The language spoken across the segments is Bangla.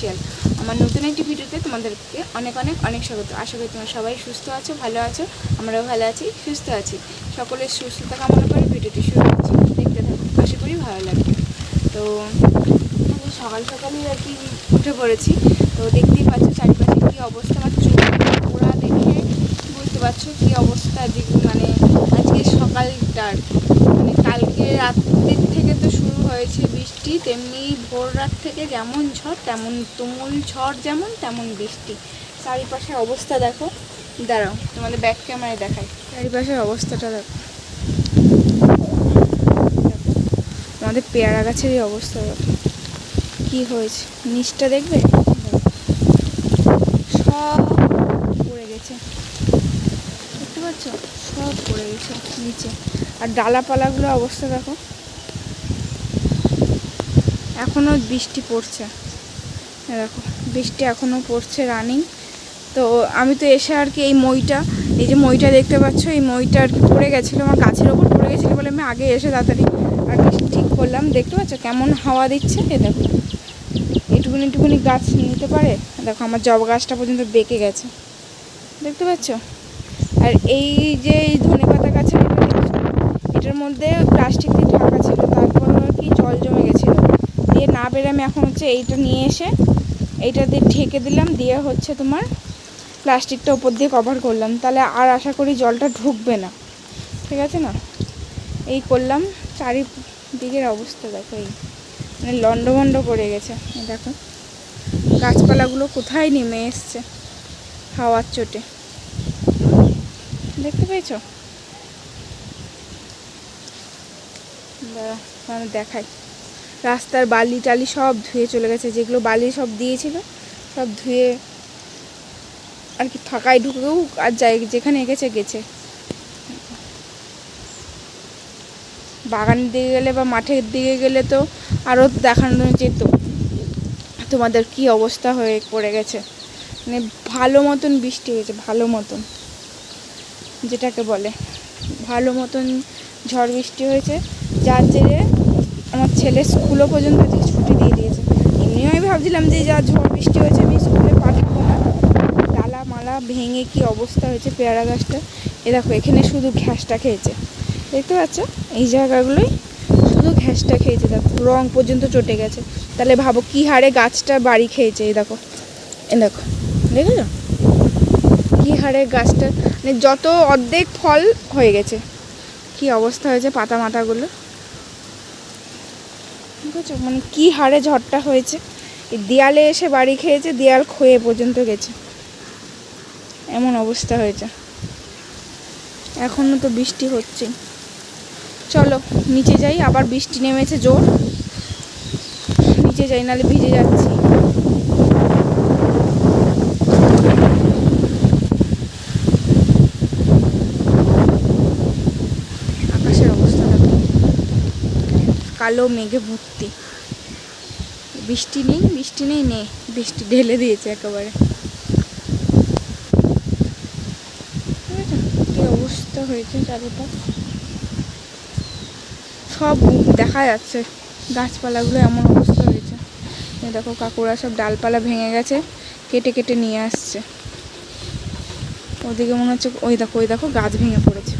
অফিসিয়াল আমার নতুন একটি ভিডিওতে তোমাদেরকে অনেক অনেক অনেক স্বাগত। আশা করি তোমরা সবাই সুস্থ আছো, ভালো আছো, আমরাও ভালো আছি, সুস্থ আছি। সকলের সুস্থতা কামনা করে ভিডিওটি শুরু করছি। দেখতে থাকো, আশা করি ভালো লাগবে। তো সকাল সকালই আর কি উঠে পড়েছি। তো দেখতেই পাচ্ছ চারিপাশে কী অবস্থা আমার চুল ওরা দেখে বুঝতে পারছ কী অবস্থা মানে আজকে সকালটার মানে কালকে শুরু হয়েছে বৃষ্টি, তেমনি ভোর রাত থেকে যেমন ঝড়, তেমন তুমুল ঝড় যেমন, তেমন বৃষ্টি। চারিপাশের অবস্থা দেখো। দাঁড়াও, তোমাদের ব্যাক ক্যামেরায় দেখাই। চারিপাশের অবস্থাটা দেখো। আমাদের পেয়ারা গাছের এই অবস্থা দেখো। কি হয়েছে? নিচটা দেখবে? সব পড়ে গেছে। দেখতে পাচ্ছ? সব পড়ে গেছে নিচে। আর ডালাপালাগুলো অবস্থা দেখো। এখনও বৃষ্টি পড়ছে। দেখো, বৃষ্টি এখনও পড়ছে রানিং তো আমি তো এসে আর কি এই মইটা, এই যে মইটা দেখতে পাচ্ছ, এই মইটা আর কি পড়ে গেছিল আমার গাছের ওপর, পড়ে গেছিল বলে আমি আগে এসে তাড়াতাড়ি আর কি ঠিক করলাম। দেখতে পাচ্ছ কেমন হাওয়া দিচ্ছে? এ দেখো এটুকুনি এটুকুনি গাছ নিতে পারে? দেখো, আমার জব গাছটা পর্যন্ত বেঁকে গেছে। দেখতে পাচ্ছ? আর এই যে এই ধনে পাতা গাছের এটার মধ্যে প্লাস্টিক দিয়ে ঢাকা ছিল তারপর আর কি জল জমে গেছিল দিয়ে না পেরে আমি এখন হচ্ছে এইটা নিয়ে এসে এইটা দিয়ে ঢেকে দিলাম, দিয়ে হচ্ছে তোমার প্লাস্টিকটা ওপর দিয়ে কভার করলাম। তাহলে আর আশা করি জলটা ঢুকবে না। ঠিক আছে না? এই করলাম, চারিদিকের অবস্থা দেখো এই। মানে লন্ডভন্ড করে গেছে দেখো। গাছপালাগুলো কোথায় নেমে এসছে হাওয়ার চোটে। দেখতে পেয়েছ? আমি দেখাই। রাস্তার বালি টালি সব ধুয়ে চলে গেছে, যেগুলো বালি সব দিয়েছিল, সব ধুয়ে আর কি ফাঁকায় ঢুকেও আর যাই, যেখানে গেছে গেছে। বাগানের দিকে গেলে বা মাঠের দিকে গেলে তো আরও দেখানো যেত তোমাদের কি অবস্থা হয়ে পড়ে গেছে। মানে ভালো মতন বৃষ্টি হয়েছে, ভালো মতন, যেটাকে বলে। ভালো মতন ঝড় বৃষ্টি হয়েছে, যার জেরে আমার ছেলে স্কুলও পর্যন্ত আজকে ছুটি দিয়ে দিয়েছে। এমনিও আমি ভাবছিলাম যে যা ঝড় বৃষ্টি হয়েছে আমি স্কুলে পাঠাবো না। ডালা মালা ভেঙে কি অবস্থা হয়েছে পেয়ারা গাছটা? এ দেখো, এখানে শুধু ঘ্যাসটা খেয়েছে। দেখতে পাচ্ছ? এই জায়গাগুলোই শুধু ঘ্যাসটা খেয়েছে। দেখো, রং পর্যন্ত চটে গেছে। তাহলে ভাবো কি হারে গাছটা বাড়ি খেয়েছে, এই দেখো। এ দেখো, দেখেছ? কী হারে গাছটা মানে যত অর্ধেক ফল হয়ে গেছে। কি অবস্থা হয়েছে পাতা মাথাগুলো? বুঝেছ? মানে কী হারে ঝড়টা হয়েছে? দেয়ালে এসে বাড়ি খেয়েছে, দেয়াল ক্ষয়ে পর্যন্ত গেছে। এমন অবস্থা হয়েছে। এখনও তো বৃষ্টি হচ্ছে। চলো, নিচে যাই, আবার বৃষ্টি নেমেছে জোর। নিচে যাই, নাহলে ভিজে যাচ্ছি আকাশের অবস্থা দেখো কালো মেঘে ভর্তি। বৃষ্টি নেই বৃষ্টি নেই নেই। বৃষ্টি ঢেলে দিয়েছে একেবারে? কি অবস্থা হয়েছে চারিটা? সব দেখা যাচ্ছে। গাছপালাগুলো এমন অবস্থা হয়েছে। দেখো কাকুরা সব ডালপালা ভেঙে গেছে, কেটে কেটে নিয়ে আসছে। ওদিকে মনে হচ্ছে, ওই দেখো ওই দেখো গাছ ভেঙে পড়েছে।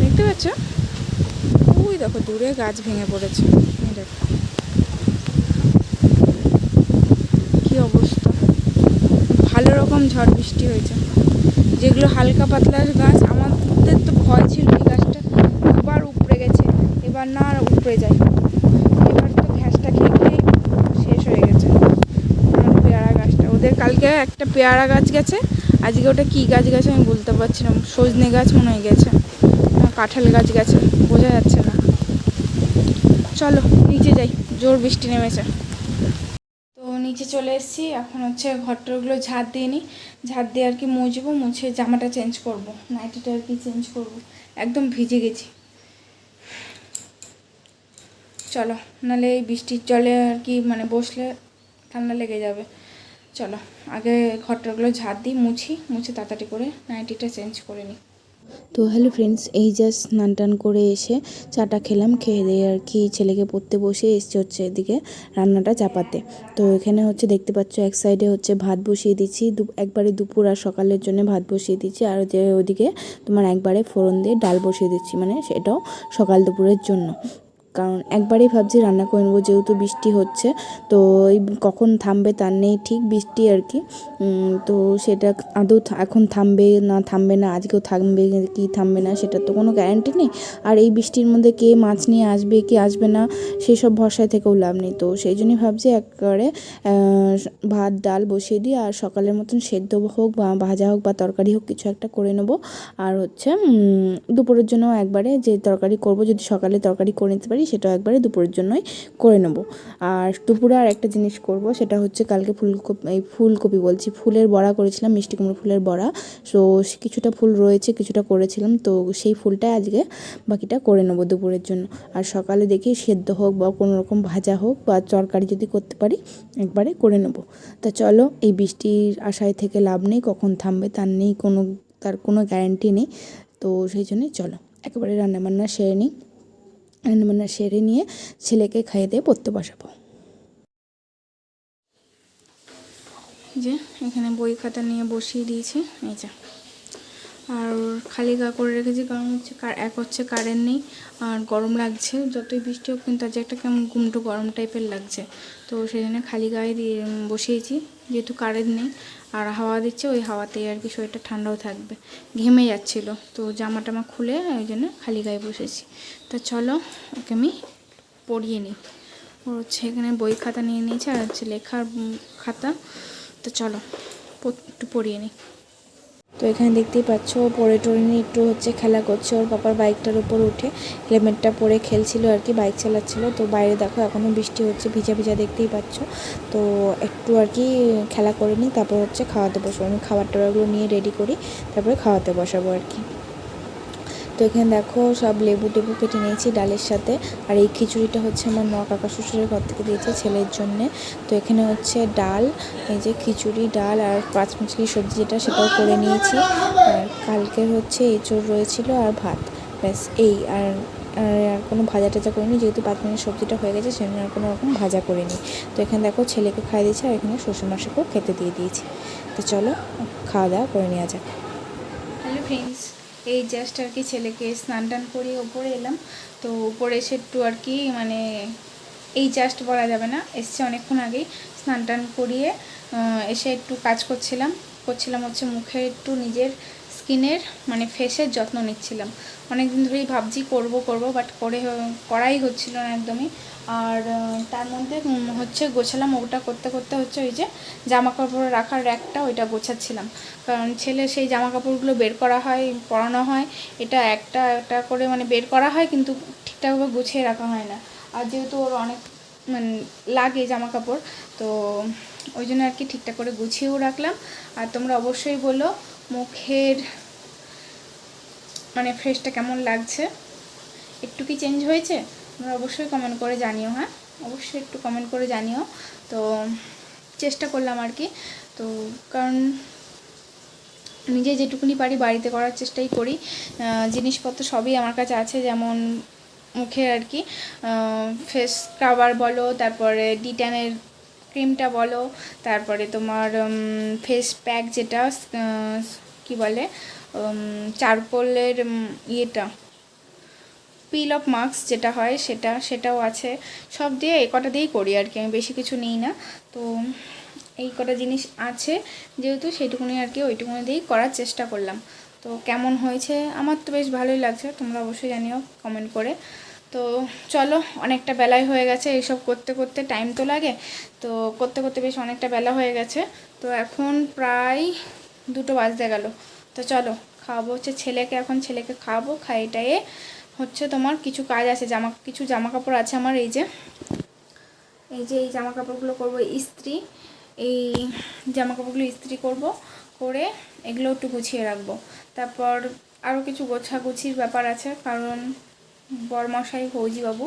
দেখতে পাচ্ছ? দেখো, দূরে গাছ ভেঙে পড়েছে। দেখো। কি অবস্থা। ভালো রকম ঝড় বৃষ্টি হয়েছে। যেগুলো হালকা পাতলা গাছ, আমাদের তো ভয় ছিল এই গাছটা আবার উপড়ে গেছে। এবার না আর উপড়ে যায়। এবার তো ঘ্যাসটা খেয়ে খেয়ে শেষ হয়ে গেছে। পেয়ারা গাছটা, ওদের কালকে একটা পেয়ারা গাছ গেছে। আজকে ওটা কী গাছ গেছে আমি বলতে পারছি না। সজনে গাছ মনে হয়ে গেছে। কাঁঠাল গাছ গেছে। বোঝা যাচ্ছে না। চলো, নিচে যাই। জোর বৃষ্টি নেমেছে। তো নিচে চলে এসেছি। এখন হচ্ছে ঘরটরগুলো ঝাড় দিয়ে নিই। ঝাড় দিয়ে আর কি মুছবো, মুছে জামাটা চেঞ্জ করব। নাইটিটা আর কি চেঞ্জ করব। একদম ভিজে গেছি। চলো, নাহলে এই বৃষ্টির জলে আর কি মানে বসলে ঠান্ডা লেগে যাবে। চলো, আগে ঘরটাগুলো ঝাড় দিই, মুছি, মুছে তাড়াতাড়ি করে নাইটিটা চেঞ্জ করে নিই। তো হ্যালো ফ্রেন্ডস এই জাস্ট স্নান টান করে এসে চাটা খেলাম, খেয়ে দিয়ে আর কি ছেলেকে পড়তে বসে এসছে হচ্ছে এদিকে রান্নাটা চাপাতে। তো এখানে হচ্ছে দেখতে পাচ্ছ এক সাইডে হচ্ছে ভাত বসিয়ে দিচ্ছি একবারে দুপুর আর সকালের জন্য ভাত বসিয়ে দিচ্ছি, আর যে ওদিকে তোমার একবারে ফোড়ন দিয়ে ডাল বসিয়ে দিচ্ছি মানে সেটাও সকাল দুপুরের জন্য। কারণ একবারেই ভাবছি রান্না করে নেব, যেহেতু বৃষ্টি হচ্ছে, তো এই কখন থামবে তার নেই, ঠিক বৃষ্টি আর কি। তো সেটা আদৌ এখন থামবে না থামবে না, আজকেও থামবে কি থামবে না সেটার তো কোনো গ্যারান্টি নেই। আর এই বৃষ্টির মধ্যে কে মাছ নিয়ে আসবে, কি আসবে না সেই সব ভরসায় থেকেও লাভ নেই। তো সেই জন্যই ভাবছি একবারে ভাত, ডাল বসিয়ে দিই, আর সকালের মতন সেদ্ধ হোক বা ভাজা হোক বা তরকারি হোক, কিছু একটা করে নেব। আর হচ্ছে দুপুরের জন্য একবারে যে তরকারি করব, যদি সকালে তরকারি করে নিতে পারি সেটাও একবারে দুপুরের জন্যই করে নেব। আর দুপুরে আর একটা জিনিস করব, সেটা হচ্ছে কালকে ফুলকপি এই ফুলকপি বলছি, ফুলের বড়া করেছিলাম, মিষ্টি কুমড়ো ফুলের বড়া। সো কিছুটা ফুল রয়েছে, কিছুটা করেছিলাম, তো সেই ফুলটাই আজকে বাকিটা করে নেব দুপুরের জন্য। আর সকালে দেখি সেদ্ধ হোক বা কোনো রকম ভাজা হোক বা তরকারি যদি করতে পারি, একবারে করে নেব। তা চলো, এই বৃষ্টির আশায় থেকে লাভ নেই, কখন থামবে তার নেই, কোনো, তার কোনো গ্যারেন্টি নেই। তো সেই জন্যই চলো, একেবারে রান্নাবান্না সেরে নিই। রান্নাবান্না সেরে নিয়ে ছেলেকে খাইয়ে দিয়ে পড়তে বসাবো। যে, এখানে বই খাতা নিয়ে বসিয়ে দিয়েছি, এই যে। আর খালি গা করে রেখেছি, কারণ হচ্ছে এক হচ্ছে কারেন্ট নেই, আর গরম লাগছে, যতই বৃষ্টি হোক, কিন্তু আজ একটা কেমন গুমটো গরম টাইপের লাগছে। তো সেই জন্য খালি গায়ে দিয়ে বসিয়েছি, যেহেতু কারেন্ট নেই আর হাওয়া দিচ্ছে, ওই হাওয়াতেই আর কি শরীরটা ঠান্ডাও থাকবে। ঘেমে যাচ্ছিল, তো জামা টামা খুলে ওই জন্য খালি গায়ে বসেছি। তো চলো, ওকে আমি পড়িয়ে নিই। ওর হচ্ছে এখানে বই খাতা নিয়ে নিয়েছে আর হচ্ছে লেখার খাতা। তো চলো একটু পড়িয়ে নিই। তো এখানে দেখতেই পাচ্ছ পরে টরে নিয়ে একটু হচ্ছে খেলা করছে। ওর পাপার বাইকটার উপর উঠে হেলমেটটা পরে খেলছিল আর কি, বাইক চালাচ্ছিল। তো বাইরে দেখো এখনও বৃষ্টি হচ্ছে, ভিজা ভিজা দেখতেই পাচ্ছ। তো একটু আর কি খেলা করে নিই তারপর হচ্ছে খাওয়াতে বসবো। আমি খাবার টাবারগুলো নিয়ে রেডি করি, তারপরে খাওয়াতে বসাবো আর কি। এখানে দেখো সব লেবু টেবু কেটে নিয়েছি ডালের সাথে। আর এই খিচুড়িটা হচ্ছে আমার ন কাকা শ্বশুরের ঘর থেকে দিয়েছে ছেলের জন্যে। তো এখানে হচ্ছে ডাল, এই যে খিচুড়ি, ডাল আর পাঁচ মিশলি সবজি যেটা সেটাও করে নিয়েছি। আর কালকের হচ্ছে এঁচড় রয়েছিল আর ভাত। ব্যাস, এই আর আর আর কোনো ভাজা টাজা করিনি, যেহেতু পাঁচ মিনিট সবজিটা হয়ে গেছে সেজন্য আর কোনো রকম ভাজা করিনি। তো এখানে দেখো ছেলেকে খাইয়ে দিয়েছি আর এখানে শ্বশুরমশাকেও খেতে দিয়ে দিয়েছি। তো চলো, খাওয়া দাওয়া করে নেওয়া যাক। হ্যালো ফ্রেন্ডস এই জাস্ট আর কি ছেলেকে স্নান টান করিয়ে ওপরে এলাম। তো উপরে এসে একটু আর কি মানে এই জাস্ট বলা যাবে না, এসছে অনেকক্ষণ আগেই। স্নান টান করিয়ে এসে একটু কাজ করছিলাম। করছিলাম হচ্ছে মুখে একটু নিজের স্কিনের মানে ফেসের যত্ন নিচ্ছিলাম। অনেক দিন ধরেই ভাবছি করব করব বাট করে, করাই হচ্ছিল না একদমই। আর তার মধ্যে হচ্ছে গোছালাম ওটা করতে করতে হচ্ছে ওই যে জামা কাপড় রাখার র্যাকটা ওইটা গোছাচ্ছিলাম। কারণ ছেলে সেই জামা কাপড়গুলো বের করা হয়, পরানো হয়, এটা একটা একটা করে মানে বের করা হয় কিন্তু ঠিকঠাকভাবে গুছিয়ে রাখা হয় না। আর যেহেতু ওর অনেক মানে লাগে জামা কাপড় তো ওই জন্য আর কি ঠিকঠাক করে গুছিয়েও রাখলাম। আর তোমরা অবশ্যই বলো মুখের মানে ফ্রেশটা কেমন লাগছে? একটু কি চেঞ্জ হয়েছে? তোমরা অবশ্যই কমেন্ট করে জানিও হ্যাঁ? অবশ্যই একটু কমেন্ট করে জানিও। তো, চেষ্টা করলাম আর কি। তো, কারণ নিজে যেটুকুনি পারি বাড়িতে করার চেষ্টাই করি। জিনিসপত্র সবই আমার কাছে আছে, যেমন মুখে আর কি। ফেস স্ক্রাবার বলো, তারপরে ডিটানের ক্রিমটা বলো, তারপরে তোমার ফেস প্যাক যেটা কি বলে চারকোলের ইয়েটা। পিল অফ মার্কস যেটা হয়, সেটা, সেটাও আছে। সব দিয়ে এই কটা দিয়েই করি আর কি, আমি বেশি কিছু নিই না। তো এই কটা জিনিস আছে, যেহেতু সেইটুকুনি আর কি, ওইটুকুনি দিয়েই করার চেষ্টা করলাম। তো কেমন হয়েছে? আমার তো বেশ ভালোই লাগছে, তোমরা অবশ্যই জানিও কমেন্ট করে। তো চলো, অনেকটা বেলায় হয়ে গেছে, এইসব করতে করতে টাইম তো লাগে। তো করতে করতে বেশ অনেকটা বেলা হয়ে গেছে। তো এখন প্রায় দুটো বাজতে গেল। তো চলো, খাওয়াবো হচ্ছে ছেলেকে, এখন ছেলেকে খাওয়াবো খাইয়ে টাইয়ে হচ্ছে তোমার কিছু কাজ আছে, জামা, কিছু জামা কাপড় আছে আমার, এই যে। এই যে এই জামা কাপড়গুলো করব, ইস্ত্রি। এই জামা কাপড়গুলো ইস্ত্রি করব, করে এগুলো একটু গুছিয়ে রাখব। তারপর আরও কিছু গোছাগুছির ব্যাপার আছে, কারণ বরমশাই ফৌজিবাবু,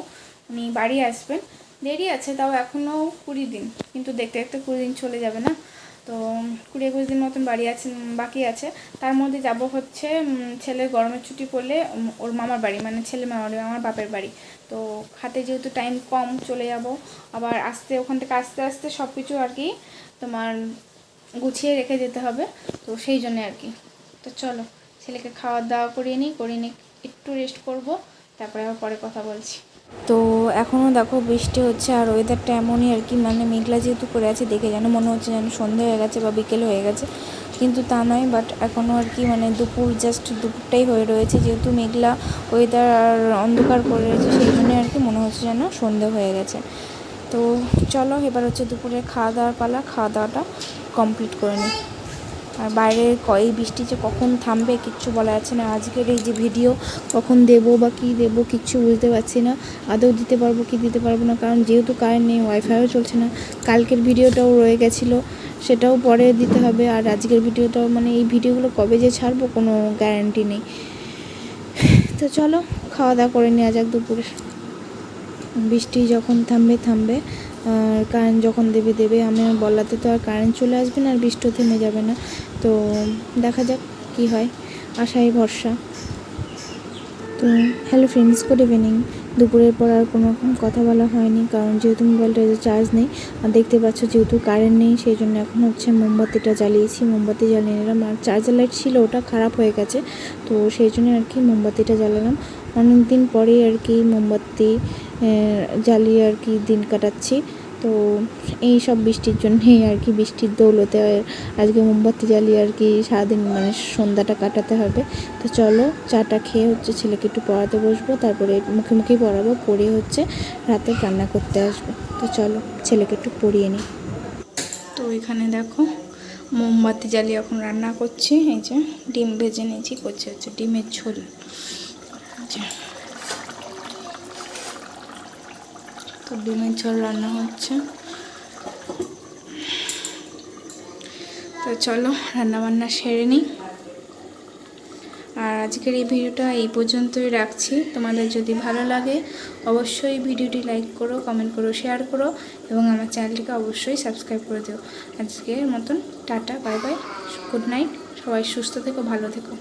উনি বাড়ি আসবেন। দেরি আছে, তাও এখনও কুড়ি দিন, কিন্তু দেখতে দেখতে কুড়ি দিন চলে যাবে না। তো কুড়ি একুশ দিন মতন বাড়ি আছে বাকি আছে। তার মধ্যে যাব হচ্ছে ছেলের গরমের ছুটি পড়লে ওর মামার বাড়ি মানে ছেলে মামার আমার বাপের বাড়ি। তো হাতে যেহেতু টাইম কম, চলে যাব। আবার আসতে, ওখান থেকে আস্তে আস্তে সব কিছু আর কি তোমার গুছিয়ে রেখে যেতে হবে। তো সেই জন্য আর কি। তো চলো, ছেলেকে খাওয়া দাওয়া করিয়ে নিই করিয়ে নিই একটু রেস্ট করব। তারপরে আবার পরে কথা বলছি। তো এখনও দেখো বৃষ্টি হচ্ছে আর ওয়েদারটা এমনই আর কি। মানে মেঘলা যেহেতু করে আছে, দেখে যেন মনে হচ্ছে যেন সন্ধে হয়ে গেছে বা বিকেল হয়ে গেছে। কিন্তু তা নয় বাট এখনও আর কি মানে দুপুর জাস্ট দুপুরটাই হয়ে রয়েছে। যেহেতু মেঘলা ওয়েদার আর অন্ধকার করে রয়েছে, সেই জন্য আর কি মনে হচ্ছে যেন সন্ধে হয়ে গেছে। তো চলো এবার হচ্ছে দুপুরে খাওয়া দাওয়ার পালা খাওয়া দাওয়াটা কমপ্লিট করে নিই। আর বাইরে ক- এই বৃষ্টি যে কখন থামবে কিচ্ছু বলা যাচ্ছে না। আজকের এই যে ভিডিও, কখন দেবো বা কী দেবো কিচ্ছু বুঝতে পারছি না। আদৌ দিতে পারব কি দিতে পারব না, কারণ যেহেতু কারেন্ট নেই ওয়াইফাইও চলছে না। কালকের ভিডিওটাও রয়ে গেছিল, সেটাও পরে দিতে হবে। আর আজকের ভিডিওটাও মানে এই ভিডিওগুলো কবে যে ছাড়বো কোনো গ্যারান্টি নেই। তো চলো খাওয়া দাওয়া করে নেওয়া যাক দুপুরে। বৃষ্টি যখন থামবে থামবে। আর কারেন্ট যখন দেবে দেবে আমার বলাতে তো আর কারেন্ট চলে আসবে না আর বৃষ্টিও থেমে যাবে না। তো দেখা যাক কি হয়, আশাই ভরসা। তো হ্যালো ফ্রেন্ডস গুড ইভিনিং দুপুরের পর আর কোনো রকম কথা বলা হয়নি, কারণ যেহেতু মোবাইলটা চার্জ নেই, আর দেখতে পাচ্ছ যেহেতু কারেন্ট নেই সেই জন্য এখন হচ্ছে মোমবাতিটা জ্বালিয়েছি। মোমবাতি জ্বালিয়ে নিলাম, আর চার্জার লাইট ছিল, ওটা খারাপ হয়ে গেছে। তো সেই জন্য আর কি মোমবাতিটা জ্বালালাম। অনেক দিন পরেই আর কি মোমবাতি জ্বালিয়ে আর কি দিন কাটাচ্ছি। তো এই সব বৃষ্টির জন্যেই আর কি বৃষ্টির দৌলতে আজকে মোমবাতি জ্বালিয়ে আর কি সারাদিন মানে সন্ধ্যাটা কাটাতে হবে। তো চলো চাটা খেয়ে হচ্ছে ছেলেকে একটু পড়াতে বসবো, তারপরে মুখে মুখেই পড়াবো পড়িয়ে হচ্ছে রাতে রান্না করতে আসব। তো চলো ছেলেকে একটু পড়িয়ে নিই। তো এখানে দেখো মোমবাতি জ্বালিয়ে এখন রান্না করছি, এই যে ডিম ভেজে নিয়েছি, করছে হচ্ছে ডিমের ঝোল। এই যে। তো ডিমের ঝোল রান্না হচ্ছে। তো চলো রান্না বান্না সেরে নিই। আর আজকের এই ভিডিওটা এই পর্যন্তই রাখছি। তোমাদের যদি ভালো লাগে, অবশ্যই ভিডিওটি লাইক করো, কমেন্ট করো, শেয়ার করো এবং আমার চ্যানেলটিকে অবশ্যই সাবস্ক্রাইব করে দিও। আজকের মতন tata, bye bye, good night, সবাই সুস্থ থেকো, ভালো থেকো।